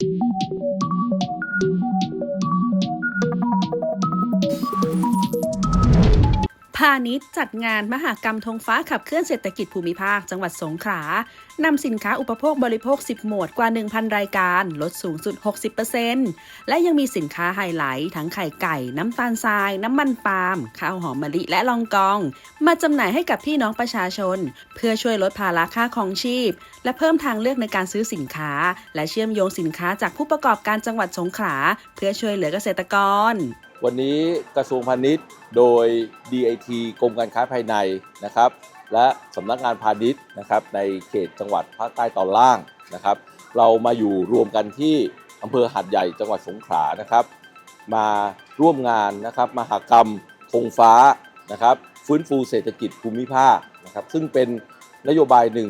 you พาณิชย์จัดงานมหากรรมธงฟ้าขับเคลื่อนเศรษฐกิจภูมิภาคจังหวัดสงขลานำสินค้าอุปโภคบริโภค 10 หมวดกว่า 1,000 รายการ ลดสูงสุด 60%และยังมีสินค้าไฮไลท์ทั้งไข่ไก่ น้ำตาลทราย น้ำมันปาล์ม ข้าวหอมมะลิและลองกอง มาจำหน่ายให้กับพี่น้องประชาชน เพื่อช่วยลดภาระค่าครองชีพ และเพิ่มทางเลือกในการซื้อสินค้า และเชื่อมโยงสินค้าจากผู้ประกอบการจังหวัดสงขลาเพื่อช่วยเหลือเกษตรกร วันนี้กระทรวงพาณิชย์ โดย DIT กรมการค้าภายในนะครับ และสำนักงานพาณิชย์นะครับในเขตจังหวัดภาคใต้ตอนล่างนะครับ เรามาอยู่รวมกันที่อำเภอหาดใหญ่จังหวัดสงขลานะครับ มาร่วมงานนะครับมหากรรมธงฟ้านะครับฟื้นฟูเศรษฐกิจภูมิภาคนะครับ ซึ่งเป็นนโยบายหนึ่ง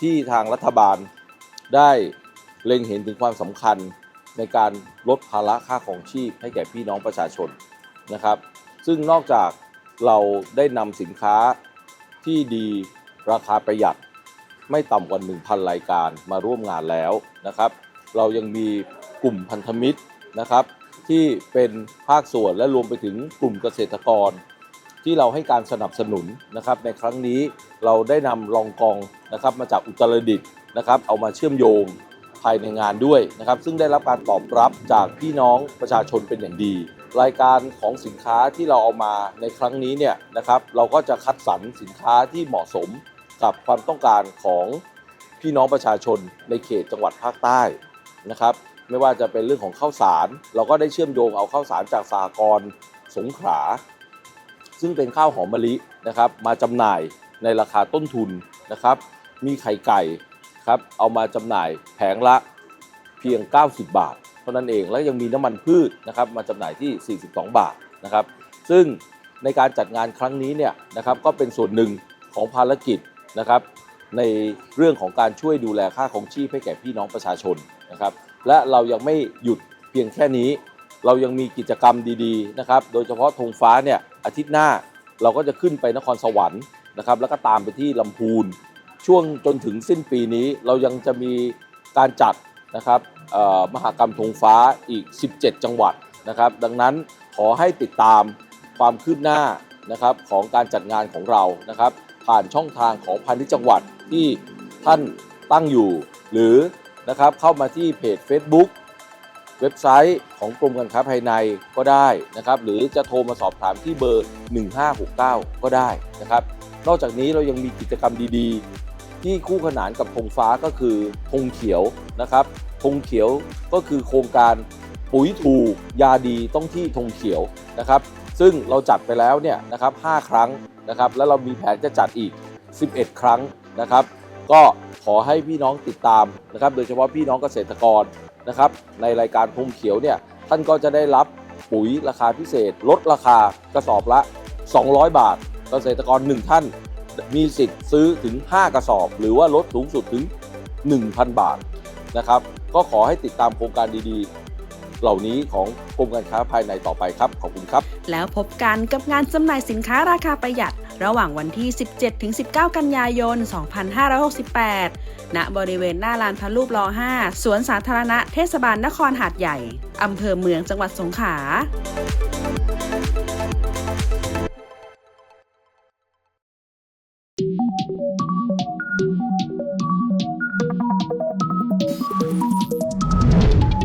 ที่ทางรัฐบาลได้เล็งเห็นถึงความสำคัญ ในการลดภาระค่าของชีพให้แก่พี่น้องประชาชนนะครับ ซึ่งนอกจากเราได้นำสินค้าที่ดีราคาประหยัดไม่ต่ำกว่า 1,000 รายการมาร่วมงานแล้วนะครับ เรายังมีกลุ่มพันธมิตรนะครับ ที่เป็นภาคส่วนและรวมไปถึงกลุ่มเกษตรกร ที่เราให้การสนับสนุนนะครับ ในครั้งนี้เราได้นำลองกองนะครับมาจากอุตรดิตถ์นะครับ เอามาเชื่อมโยง ภายในงานด้วยนะครับ ซึ่งได้รับการตอบรับจากพี่น้องประชาชนเป็นอย่างดี รายการของสินค้าที่เราเอามาในครั้งนี้เนี่ยนะครับเราก็จะคัดสรรสินค้าที่เหมาะสมกับความต้องการของพี่น้องประชาชนในเขตจังหวัดภาคใต้นะครับ ไม่ว่าจะเป็นเรื่องของข้าวสาร เราก็ได้เชื่อมโยงเอาข้าวสารจากสหกรสงขลาซึ่งเป็นข้าวหอมมะลินะครับ มาจำหน่ายในราคาต้นทุนนะครับ มีไข่ไก่ ครับเอามาจำหน่ายแผงละเพียง 90 บาท เท่านั้นเองแล้วยังมีน้ำมันพืชนะครับมาจำหน่ายที่ 42 บาทนะครับ ซึ่งในการจัดงานครั้งนี้เนี่ยนะครับก็เป็นส่วนหนึ่งของภารกิจนะครับในเรื่องของการช่วยดูแลค่าของชีพให้แก่พี่น้องประชาชนนะครับและเรายังไม่หยุดเพียงแค่นี้ เรายังมีกิจกรรมดีๆนะครับโดยเฉพาะธงฟ้าเนี่ยอาทิตย์หน้าเราก็จะขึ้นไปนครสวรรค์นะครับแล้วก็ตามไปที่ลำพูน ช่วงจนถึงสิ้นปีนี้เรายังจะมีการจัดนะครับมหากรรมธงฟ้าอีก 17 จังหวัดนะครับ ดังนั้นขอให้ติดตามความคืบหน้านะครับของการจัดงานของเรานะครับ ผ่านช่องทางของพาณิชย์จังหวัดที่ท่านตั้งอยู่ หรือนะครับเข้ามาที่เพจ Facebook เว็บไซต์ของกรมการค้าภายในก็ได้นะครับ หรือจะโทรมาสอบถามที่เบอร์ 1569 ก็ได้นะครับ นอกจากนี้เรายังมีกิจกรรมดีๆ ที่คู่ขนานกับธงฟ้าก็คือธงเขียวนะครับธงเขียวก็คือโครงการปุ๋ยถูกยาดีต้องที่ธงเขียวนะครับ ซึ่งเราจัดไปแล้วเนี่ยนะครับ5ครั้งนะครับแล้วเรามีแผนจะจัดอีก 11 ครั้งนะครับ ก็ขอให้พี่น้องติดตามนะครับโดยเฉพาะพี่น้องเกษตรกรนะครับในรายการธงเขียวเนี่ยท่านก็จะได้รับปุ๋ยราคาพิเศษ ลดราคากระสอบละ 200 บาท เกษตรกร 1 ท่าน มีสิทธิ์ซื้อถึง 5 กระสอบ หรือว่าลดสูงสุดถึง 1,000 บาทนะครับ ก็ขอให้ติดตามโครงการดีๆ เหล่านี้ของกรมการค้าภายในต่อไปครับ ขอบคุณครับ แล้วพบกันกับงานจำหน่ายสินค้าราคาประหยัด ระหว่างวันที่ 17-19 กันยายน 2568 ณ บริเวณหน้าลานพระรูปรอ5สวนสาธารณะเทศบาลนครหาดใหญ่อำเภอเมืองจังหวัดสงขลา